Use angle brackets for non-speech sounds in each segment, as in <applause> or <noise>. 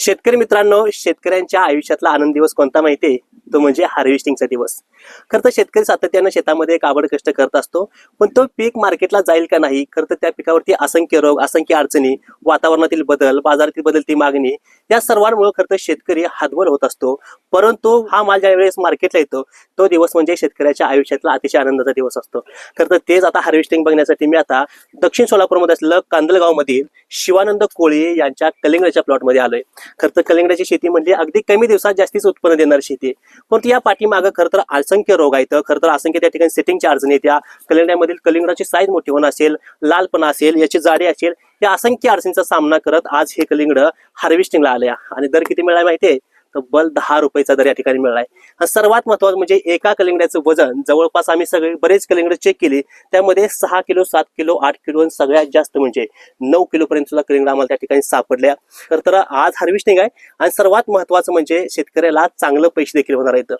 शेतकरी मित्रांनो शेतकऱ्यांच्या आयुष्यातला आनंद दिवस कोणता माहितीये तो म्हणजे हार्वेस्टिंगचा दिवस. खरं तर शेतकरी सातत्यानं शेतामध्ये काबड कष्ट करत असतो पण तो पीक मार्केटला जाईल का नाही? खरं तर त्या पिकावरती असंख्य रोग असंख्य अडचणी वातावरणातील बदल बाजारातील बदलती मागणी या सर्वांमुळे खरं तर शेतकरी हातभर होत असतो. परंतु हा माल ज्या वेळेस मार्केटला येतो तो दिवस म्हणजे शेतकऱ्याच्या आयुष्यातला अतिशय आनंदाचा दिवस असतो. खरं तर तेच आता हार्वेस्टिंग बघण्यासाठी मी आता दक्षिण सोलापूरमध्ये असलेलं कांदलगावमधील शिवानंद कोळी यांच्या कलिंगच्या प्लॉटमध्ये आलोय. खरं तर कलिंगडाची शेती म्हणजे अगदी कमी दिवसात जास्तीच उत्पन्न देणारी शेती आहे. परंतु या पाठीमागं खरं तर असंख्य रोग आहेत. खरं तर असंख्य त्या ठिकाणी सेटिंगच्या अडचणी येत्या या कलिंगड्यामधील कलिंगडाची साईज मोठी होणं असेल लालपणा असेल याची जाडी असेल या असंख्य अडचणींचा सामना करत आज हे कलिंगड हार्वेस्टिंगला आले आणि दर किती मिळाला माहितीये तब्बल दहा रुपयाचा दर या ठिकाणी मिळाला आहे सर्वात महत्वाचं म्हणजे एका कलिंगड्याचं वजन जवळपास आम्ही सगळे बरेच कलिंगड चेक केले त्यामध्ये सहा किलो सात किलो आठ किलो आणि सगळ्यात जास्त म्हणजे नऊ किलो पर्यंत सुद्धा कलिंगड आम्हाला त्या ठिकाणी सापडल्या. तर तर आज हार्वेस्टिंग आहे आणि सर्वात महत्वाचं म्हणजे शेतकऱ्याला चांगलं पैसे देखील होणार आहेत.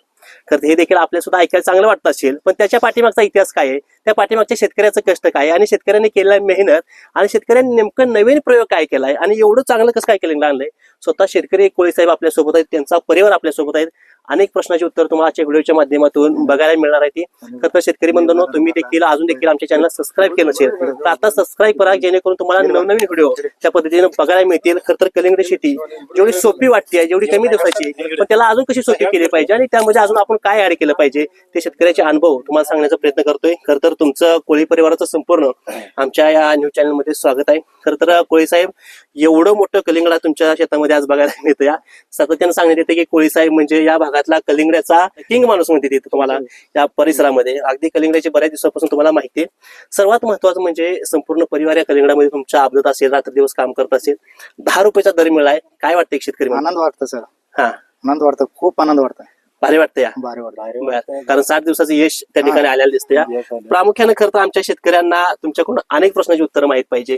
तर हे देखील आपल्याला सुद्धा ऐकायला चांगलं वाटत असेल. पण त्याच्या पाठीमागचा इतिहास काय आहे? त्या पाठीमागच्या शेतकऱ्याचं कष्ट काय आहे? आणि शेतकऱ्यांनी केलेला मेहनत आणि शेतकऱ्यांनी नेमकं नवीन प्रयोग काय केलाय? आणि एवढं चांगलं कसं काय केलं? लागलंय? स्वतः शेतकरी कोळी साहेब आपल्यासोबत आहेत. त्यांचा परिवार आपल्यासोबत आहेत. अनेक प्रश्नाची उत्तर तुम्हाला आजच्या व्हिडिओच्या माध्यमातून बघायला मिळणार आहे ती. खरं तर शेतकरी बंधूंनो तुम्ही देखील अजून देखील आमच्या चॅनल सबस्क्राईब केलं असेल तर आता सबस्क्राईब करा जेणेकरून तुम्हाला नवनवीन व्हिडिओ त्या पद्धतीने बघायला मिळतील. खर तर कलिंगड शेती जेवढी सोपी वाटते जेवढी कमी दिवसाची पण त्याला अजून कशी सोपी केली पाहिजे आणि त्यामध्ये अजून आपण काय ऍड केलं पाहिजे ते शेतकऱ्याचे अनुभव तुम्हाला सांगण्याचा प्रयत्न करतोय. खरं तर तुमचं कोळी परिवाराचं संपूर्ण आमच्या या न्यूज चॅनलमध्ये स्वागत आहे. खरं तर कोळी साहेब एवढं मोठं कलिंगडा तुमच्या शेतामध्ये आज बघायला मिळतं या सातत्यानं सांगण्यात येते की कोळी साहेब म्हणजे या भागातला कलिंगड्याचा किंग माणूस म्हणते तिथे तुम्हाला. या परिसरामध्ये. अगदी कलिंगड्याची बऱ्याच दिवसापासून तुम्हाला माहिती आहे सर्वात महत्वाचं म्हणजे संपूर्ण परिवार या कलिंगडामध्ये तुमच्या अपदत असेल रात्र दिवस काम करत असेल. दहा रुपयाचा दर मिळालाय. काय वाटतं एक शेतकरी? आनंद वाटतं सर. हा. आनंद वाटतं खूप आनंद वाटतं भारी वाटतं या. भारी वाटतं. कारण सात दिवसाचं यश त्या ठिकाणी आलेलं दिसतं या. प्रामुख्याने खरं तर आमच्या शेतकऱ्यांना तुमच्याकडून अनेक प्रश्नाची उत्तरं माहीत पाहिजे.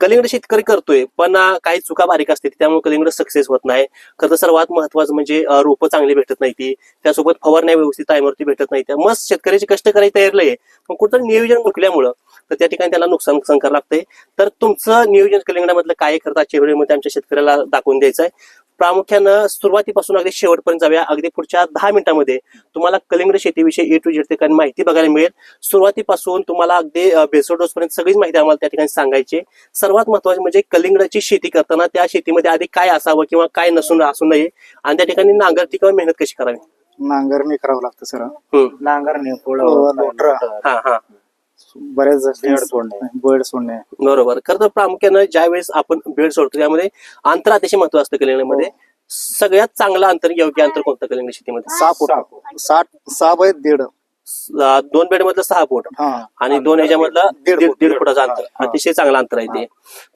कलिंगड शेतकरी करतोय पण काही चुका बारीक असते त्यामुळे कलिंगड सक्सेस होत नाही. खरं सर्वात महत्वाचं म्हणजे रोपं चांगली भेटत नाही ती त्यासोबत फवारण्या व्यवस्थित टायमवरती भेटत नाही त्या मस्त शेतकऱ्याचे कष्ट करायला आहे. पण कुठं नियोजन मुकल्यामुळं तर त्या ठिकाणी त्याला नुकसान नुकसान करावं लागतंय. तर तुमचं नियोजन कलिंगडामधलं काय करता खरं आजच्या व्हिडिओमध्ये आमच्या शेतकऱ्याला दाखवून द्यायचं आहे प्रामुख्यानं सुरुवातीपासून अगदी शेवटपर्यंत जाऊया. अगदी पुढच्या दहा मिनिटांमध्ये तुम्हाला कलिंगड शेतीविषयी ए टू झेड ठिकाणी माहिती बघायला मिळेल. सुरुवातीपासून तुम्हाला अगदी बेसोडोस पर्यंत सगळीच माहिती आम्हाला त्या ठिकाणी सांगायची सर्वात महत्त्वाचे म्हणजे कलिंगडाची शेती करताना त्या शेतीमध्ये आधी काय असावं किंवा काय नसून असू नये आणि त्या ठिकाणी नांगरती किंवा मेहनत कशी करावी? नांगरणी करावं लागतं सर. नांगरणे लोटर हा हा. बरेच बेड सोडणे. बेड सोडणे. बरोबर. खरं तर प्रामुख्यानं ज्या वेळेस आपण बेड सोडतो त्यामध्ये अंतर अतिशय महत्त्व असतं कलिंगडामध्ये सगळ्यात चांगलं अंतर योग्य अंतर कोणतं कलिंगड शेतीमध्ये? सहा फूट. साठ सहा बाय दीड. दोन बेड मधलं सहा फूट हा. आणि दोन ह्याच्यामधलं दीड दीड फूट. दीड फुटाचं अंतर. हा. अतिशय चांगलं अंतर आहे ते.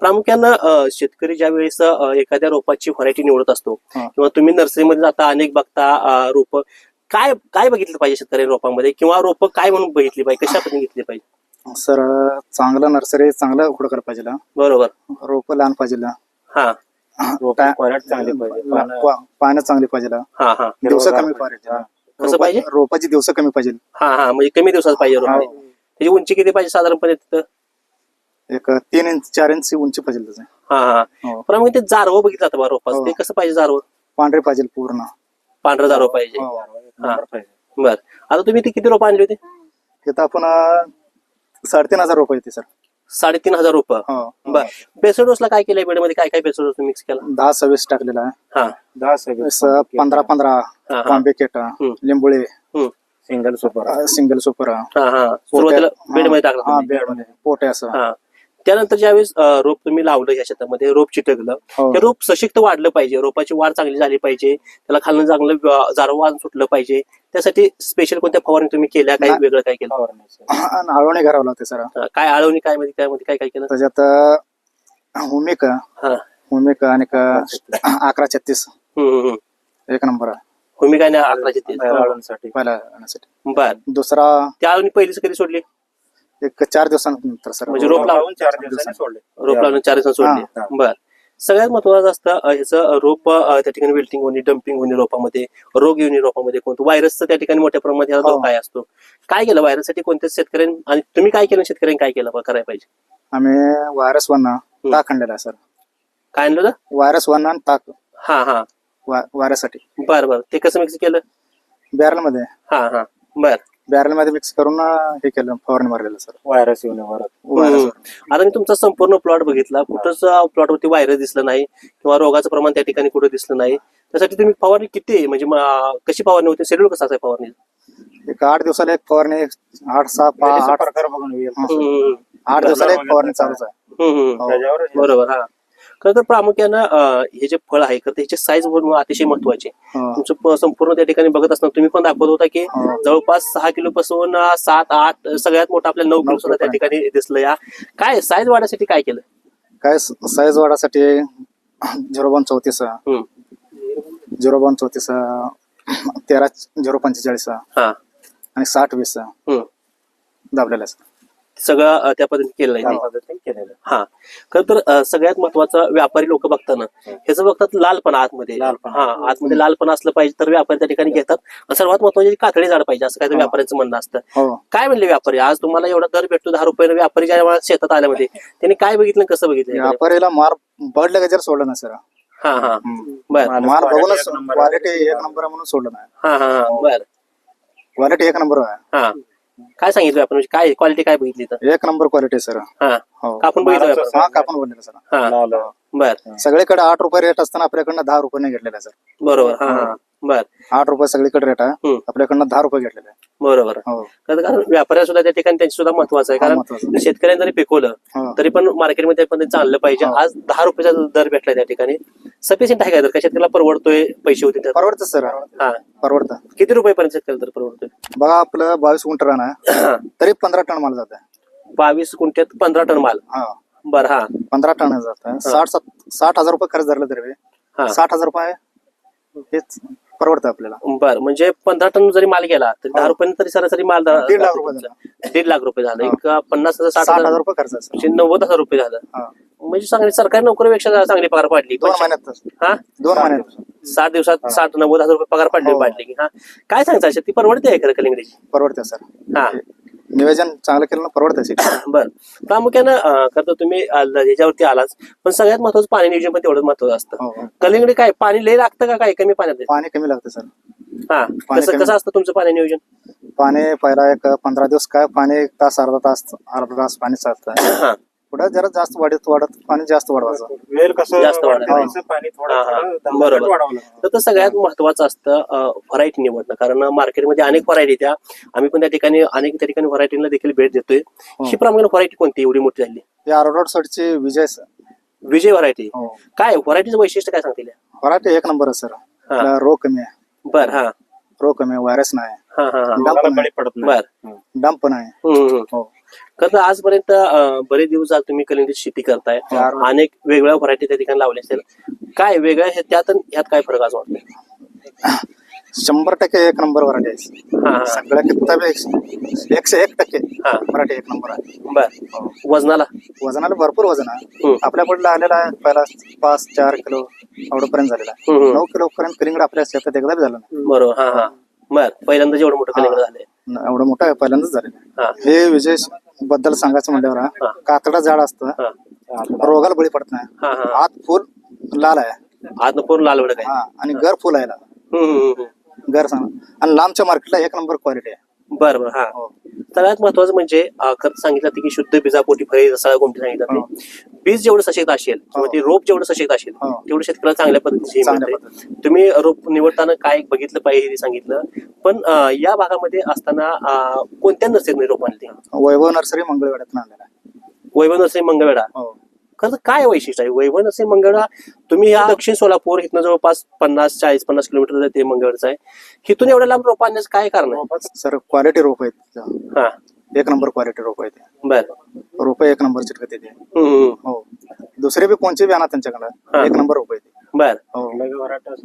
प्रामुख्यानं शेतकरी ज्या वेळेस एखाद्या रोपाची व्हरायटी निवडत असतो हा. किंवा तुम्ही नर्सरीमध्ये जाता अनेक बघता रोप काय काय बघितलं पाहिजे शेतकरी रोपामध्ये? किंवा रोप काय म्हणून बघितली पाहिजे? कशा पद्धतीने घेतली पाहिजे? सर चांगलं नर्सरी चांगलं उघड पाहिजे. बरोबर. रोपं लहान पाहिजे. हा. क्वालिटी चांगली पाहिजे. पानं- पा- पानं चांगली पाहिजे. हा हा. दिवस कमी पाहिजे. कसं रोपा- पाहिजे? रोपाची दिवस कमी पाहिजे. हा हा. म्हणजे कमी दिवसात पाहिजे रोप. हा. त्याची उंची किती पाहिजे साधारणपणे तिथं? एक तीन इंच चार इंच उंची पाहिजे त्याचं. हा हा. हो. पण ते जारवं बघितलं जातं बा रोपाचं. हो. ते कसं पाहिजे जारवं? पांढरे पाहिजे पूर्ण. पांढरं जारवं पाहिजे. हो. हा. बर. आता तुम्ही ते किती रोप आणली होती? तिथं आपण अं, साडेतीन हजार रुपये येते सर. साडेतीन हजार रुपये हो. बर. बेसोडोसला काय केलंय बेडमध्ये? काय काय बेसोडोस मिक्स केला? दहा सव्वीस टाकलेला आहे. हा. दहा पंधरा पंधरा हा. बांबे केटा हम्म. लिंबुळे. हम्म. Single super. Single super. हा हा. सुरुवातीला बेडमध्ये टाकला हा तुम्ही. बेडमध्ये पोटे असं. हा. त्यानंतर ज्यावेळेस रोप तुम्ही लावलं या शेतामध्ये रोप चिटकलं हो. ते रोप सशक्त वाढलं पाहिजे. रोपाची वाढ चांगली झाली पाहिजे. त्याला खालनं चांगलं जारवान सुटलं पाहिजे. त्यासाठी स्पेशल कोणत्या फवारणी तुम्ही केल्या? काय नाही. वेगळं काय केलं? आणि आळवणी घरावं लागते सर. काय आळवणी काय मध्ये काय मध्ये काय काय केलं? त्याच्यात हुमिक हुमिक आणि अकरा छत्तीस. एक नंबर आहे भूमी काय नाही अकराशे तीससाठी पहिला आणण्यासाठी बर. दुसरा त्या आळवणी पहिलीच कधी सोडली? एक चार दिवसानंतर सर. म्हणजे रोप लावून चार दिवसांनी सोडले. रोप लावून चार दिवसांनी सोडली. हा. बर. सगळ्यात महत्वाचं असतं ह्याचं रोप त्या ठिकाणी विल्टिंग होणे डम्पिंग होणे रोपामध्ये रोग येणे रोपामध्ये कोणतं? व्हायरसचं त्या ठिकाणी मोठ्या प्रमाणात ह्याला हो. धोका आहे असतो? काय केलं? व्हायरससाठी कोणत्या शेतकऱ्यांनी आणि तुम्ही काय केलं? शेतकऱ्यांनी काय केलं? करायला पाहिजे. आम्ही व्हायरस वन ताक आणलेला सर. काय आणलं? व्हायरस वन आणि ताक. हा हा. वाऱ्यासाठी बर बर. ते कसं मिक्स केलं? बॅरलमध्ये हा हा. बर. बॅरलमध्ये मिक्स करून हे केलं फवारणी मारलेलं सर व्हायरस येऊन वरत. आता मी तुमचा संपूर्ण प्लॉट बघितला. कुठंच प्लॉटवरती व्हायरस दिसलं नाही किंवा रोगाचं प्रमाण त्या ठिकाणी कुठं दिसलं नाही. त्यासाठी तुम्ही फवारणी किती आहे? म्हणजे कशी फवारणी होती? शेड्यूल कसा आहे फवारणी? एक आठ दिवसाला एक फवारणी आठ सहा पा- आठ. प्रकार बघून आठ दिवसाला एक फवारणी चालूच आहे. हे- बरोबर हा. खरं तर प्रामुख्यानं हे जे फळ आहे तर त्याचे साईज अतिशय महत्त्वाचे. तुमचं संपूर्ण त्या ठिकाणी बघत असताना तुम्ही पण दाखवत होता की. जवळपास सहा किलो पासून सात आठ सगळ्यात मोठं आपल्याला नऊ किलो सुद्धा त्या ठिकाणी दिसलं. या काय साईज वाढण्यासाठी काय केलं? काय साईज वाढासाठी झिरो वन चौतीस. झिरो वन चौतीस तेरा झिरो पंचेचाळीस हा. आणि साठ वीस. दाबलेलं सगळं त्या पद्धतीने केलं केलेलं. हा. खर तर सगळ्यात महत्वाचं व्यापारी लोक बघताना ह्याचं बघतात लालपणा आतमध्ये. लालपणा. हा आतमध्ये लालपणा असलं पाहिजे तर व्यापारी त्या ठिकाणी घेतात. सर्वात महत्त्वाचे कातडी झाड पाहिजे असं काहीतरी हा. व्यापाऱ्यांचं म्हणणं असतं. हो. काय म्हणले व्यापारी? आज तुम्हाला एवढा दर भेटतो दहा रुपये व्यापारी ज्या शेतात आल्यामध्ये त्यांनी काय बघितलं कसं बघितलं? व्यापारीला मार बर्ड जर सोडलं नाही सर हा. हा बर. माल- बघूनच. क्वालिटी एक नंबर म्हणून सोडलं नाही. हा हा हा. बर. क्वालिटी एक नंबर आहे. हा. काय सांगितलं व्यापारी म्हणजे काय क्वालिटी काय बघितली तर एक नंबर क्वालिटी सर हा. हो. कापून बघितलं? हा कापून बोललेलं सर हा. बर. सगळीकडे आठ रुपये रेट असताना आपल्याकडनं दहा रुपयाने घेतलेला सर बरोबर. हा. हा. बर. आठ रुपये सगळीकडे रेट आहे. आपल्याकडनं दहा रुपये घेतलेले आहे. बरोबर. हो. कारण व्यापाऱ्या सुद्धा त्या ठिकाणी त्यांची सुद्धा महत्वाचं आहे. कारण. शेतकऱ्यांनी जरी पिकवलं. तरी पण मार्केटमध्ये पण चाललं पाहिजे. आज दहा रुपयाचा दर भेटला त्या ठिकाणी. सफिशियंट आहे का दर? का शेतकऱ्याला परवडतोय पैसे होते? परवडतं सर. हा. परवडतं. किती रुपयापर्यंत शेतकऱ्याला दर परवडतोय? बघा आपलं बावीस गुंठ रान आहे. तरी पंधरा टन माल जात बावीस गुंठ्यात पंधरा टन माल. हा. बर हा. पंधरा टन जात साठ साठ हजार रुपये खर्च धरला तरी हा. साठ हजार रुपये हेच. परवडतं आपल्याला. बर म्हणजे पंधरा टन जरी माल गेला तरी दहा हो. रुपयांनी तरी सरासरी माल दीड लाख रुपये तुमचा. दीड लाख रुपये झालं. हा. एक पन्नास हजार साठ साठ हजार हजार रुपये खर्च म्हणजे नव्वद हजार रुपये झालं. हा. म्हणजे चांगली सरकारी नोकरीपेक्षा चांगली पगार पाडली. दोन महिन्यात हा? दोन महिन्यात. साठ दिवसात साठ नव्वद हजार रुपये पगार पाडली हो. पाडली की हा? काय सांगता शेती परवडते आहे खरं कलिंगडीची परवडते सर. हा. नियोजन चांगलं केलं ना परवडतं शेती <coughs> बर. प्रामुख्यानं अं, खरं तर तुम्ही याच्यावरती आलाच पण सगळ्यात महत्वाचं पाणी नियोजन पण तेवढंच महत्वाचं असतं. हो हो. कलिंगडी काय पाणी लय लागतं का काय कमी पाण्यात? पाणी कमी लागतं सर. हा पाणी कसं कमी- कसं असतं तुमचं पाणी नियोजन? पाणी पहिला एक पंधरा दिवस काय पाणी एक तास अर्धा तास अर्धा तास पाणी चालतं. हा. पुढे जरा जास्त वाढत वाढत पाणी जास्त वाढवायचं. वेल कसं जास्त पाणी थोडं हा, हा. थोडं दहा बरोबर. मिनिट. तर ते सगळ्यात महत्वाचं असतं व्हरायटी निवडणं. कारण मार्केटमध्ये अनेक व्हरायटी त्या. आम्ही पण त्या ठिकाणी अनेक त्या ठिकाणी व्हरायटीला देखील भेट देतोय. ही. प्रामुख्याने व्हरायटी कोणती एवढी मोठी झाली. ते आरोड साईडचे विजय सर विजय व्हरायटी हो. काय व्हरायटीचं वैशिष्ट्य काय सांगतील मराठी एक नंबर आहे सर हा. रोग कमी आहे. बर हा. रोग कमी आहे व्हायरस नाही हा हा हा. डंप रोगाला नाही. बळी पडत नाही. बर. डंप हम्म, हम्म. हो. खरं तर आजपर्यंत बरेच दिवस झाले तुम्ही कलिंगडीची शेती करताय. हो. अनेक वेगवेगळ्या व्हरायटी त्या ठिकाणी लावल्या असेल. काय वेगळ्या हे- त्यात ह्यात काय फरक आज वाटतं शंभर टक्के एक नंबर मराठी आहे. हा. हा सगळ्या किताबी एकशे एक टक्के हा. मराठी एक नंबर आहे. बर. वजनाला? वजनाला भरपूर वजन आहे. हम्म. आपल्या पुढला आलेला आहे पहिला पाच चार किलो एवढं पर्यंत झालेला. नऊ किलो पर्यंत कलिंगड आपल्या शेतात एकदा झालं बरोबर. हा हा. बर. पहिल्यांदा जेवढं मोठं कलिंगड झालंय. न- एवढं मोठं पहिल्यांदाच झालेलं. हा हे विजयबद्दल सांगायचं म्हणल्यावर हा. कातडा झाड असतं हा रोगाला बळी पडत नाही हा हा आत फुल लाल आहे आज पूर्ण लाल वडक आहे हा आणि घर फुल आहे लाल. हम्म, हम्म, हम्म. घर सांग आणि लांबच्या मार्केटला एक नंबर क्वालिटी आहे बर बर हा हो. सगळ्यात महत्वाचं म्हणजे अं, खरं सांगितलं की शुद्ध बीजापोटी फळे रसाळ गोमटी सांगितलं. ते बीज जेवढं सशक्त असेल किंवा ते रोप जेवढं सशक्त असेल हो. तेवढं शेतकऱ्याला चांगल्या पद्धतीचे मिळते. तुम्ही रोप निवडताना काय बघितलं पाहिजे हे सांगितलं. पण या भागामध्ये असताना कोणत्या नर्सरीने रोप आणले? वैभव नर्सरी मंगळवेड्यात आणलेला वैभव नर्सरी मंगळवेढा. हो. खरं काय वैशिष्ट्य आहे? वैभव नर्सरी मंगळवेढा तुम्ही या दक्षिण सोलापूर इथनं जवळपास पन्नास चाळीस पन्नास किलोमीटर ते मंगळवेढचं आहे. इथून एवढ्या लांब रोप आणण्याचं काय कारण आहे? सर क्वालिटी रोप आहेत. हा. एक नंबर क्वालिटी रोप आहे ते बर. रोप एक नंबर चिटकत हम्म. हो. दुसरे बी कोणचे बी आणा हा. त्यांच्याकडे एक नंबर रोप आहे ते बर. हो.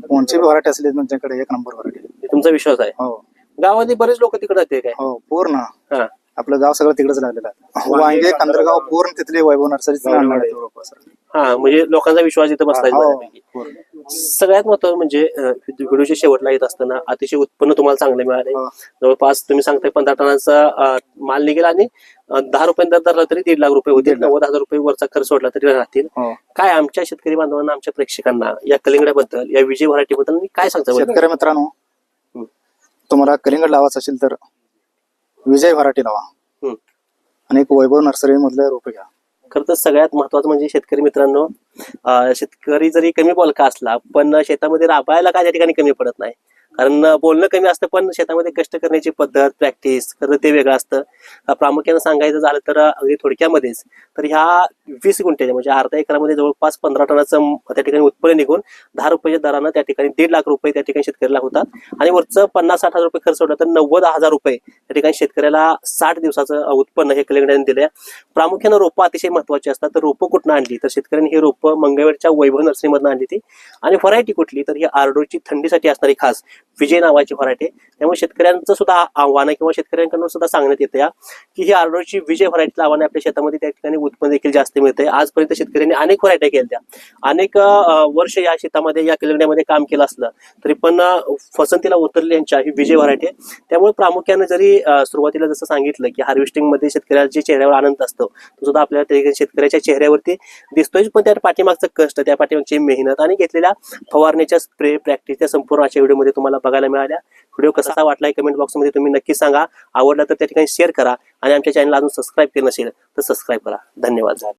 कोणची बी व्हरायटी असली त्यांच्याकडे एक नंबर व्हरायटी तुमचा विश्वास आहे? हो. गावामध्ये बरेच लोक तिकडे जाते काय? हो पूर्ण. हा. आपलं गाव सगळं तिकडेच लागलेलं आहे. वांगे कंदरगाव पूर्ण तिथले वैभव नर्सरीच आणणार आहे तो रोप सर हा म्हणजे लोकांचा विश्वास इथं बसलाय हो बऱ्यापैकी. पूर्ण. सगळ्यात महत्वाचं म्हणजे व्हिडिओच्या शेवटला येत असताना अतिशय उत्पन्न तुम्हाला चांगलं मिळाले. जवळपास तुम्ही सांगताय पंधरा टनाचा माल निघेल आणि दहा रुपये दर धरला तरी दीड लाख रुपये होतील. नव्वद हजार रुपये वरचा खर्च सोडला तरी राहतील काय आमच्या शेतकरी बांधवांना आमच्या प्रेक्षकांना या कलिंगड्याबद्दल या विजय व्हरायटीबद्दल मी काय सांगता? शेतकरी मित्रांनो. तुम्हाला कलिंगड लावायचं असेल तर विजय व्हरायटी लावा. आणि एक वैभव नर्सरी मधले रोपे घ्या खरं तर सगळ्यात महत्वाचं म्हणजे शेतकरी मित्रांनो शेतकरी जरी कमी बोलका असला पण शेतामध्ये राबायला काय त्या ठिकाणी कमी पडत नाही. कारण बोलणं कमी असतं पण शेतामध्ये कष्ट करण्याची पद्धत प्रॅक्टिस खरं ते वेगळं असतं. प्रामुख्यानं सांगायचं झालं तर अगदी थोडक्यामध्येच तर ह्या वीस गुंठ्याच्या म्हणजे अर्धा एकरामध्ये जवळपास पंधरा टनाचं त्या ठिकाणी उत्पन्न निघून दहा रुपयाच्या दरानं त्या ठिकाणी दीड लाख रुपये त्या ठिकाणी शेतकऱ्याला होतात. आणि वरचं पन्नास साठ हजार रुपये खर्च होता तर नव्वद हजार रुपये त्या ठिकाणी शेतकऱ्याला साठ दिवसाचं उत्पन्न हे कलेक्ट दिलं आहे प्रामुख्यानं रोपं अतिशय महत्वाची असतात. तर रोपं कुठनं आणली? तर शेतकऱ्यांनी ही रोपं मंगळवेरच्या वैभव नर्सरीमधून आणली ती. आणि व्हरायटी कुठली? तर ही आरडोची थंडीसाठी असणारी खास विजय नावाची व्हरायटी. त्यामुळे शेतकऱ्यांचं सुद्धा आव्हान किंवा शेतकऱ्यांकडून सुद्धा सांगण्यात येतं या की ही आरडोची विजय व्हरायटी लावाने आपल्या शेतामध्ये त्या ठिकाणी उत्पन्न देखील जास्त मिळते. आजपर्यंत शेतकऱ्यांनी अनेक व्हरायट्या केल्या. अनेक वर्ष या शेतामध्ये या किल्ल्यामध्ये काम केलं असलं तरी पण फसंतीला उतरली यांच्या ही विजय व्हरायटी. त्यामुळे प्रामुख्याने जरी सुरुवातीला जसं सांगितलं की हार्वेस्टिंगमध्ये शेतकऱ्याच्या चेहऱ्यावर आनंद असतो तो सुद्धा आपल्याला त्या ठिकाणी शेतकऱ्याच्या चेहऱ्यावरती दिसतोय पण त्या पाठीमागचं कष्ट त्या पाठीमागची मेहनत आणि घेतलेल्या फवारणीच्या स्प्रे प्रॅक्टिस त्या संपूर्ण अशा व्हिडिओमध्ये तुम्हाला बघायला मिळाल्या. व्हिडिओ कसा वाटलाय कमेंट बॉक्समध्ये तुम्ही नक्की सांगा. आवडला तर त्या ठिकाणी शेअर करा आणि आमच्या चॅनल अजून सबस्क्राईब केलं नसेल तर सबस्क्राईब करा. धन्यवाद.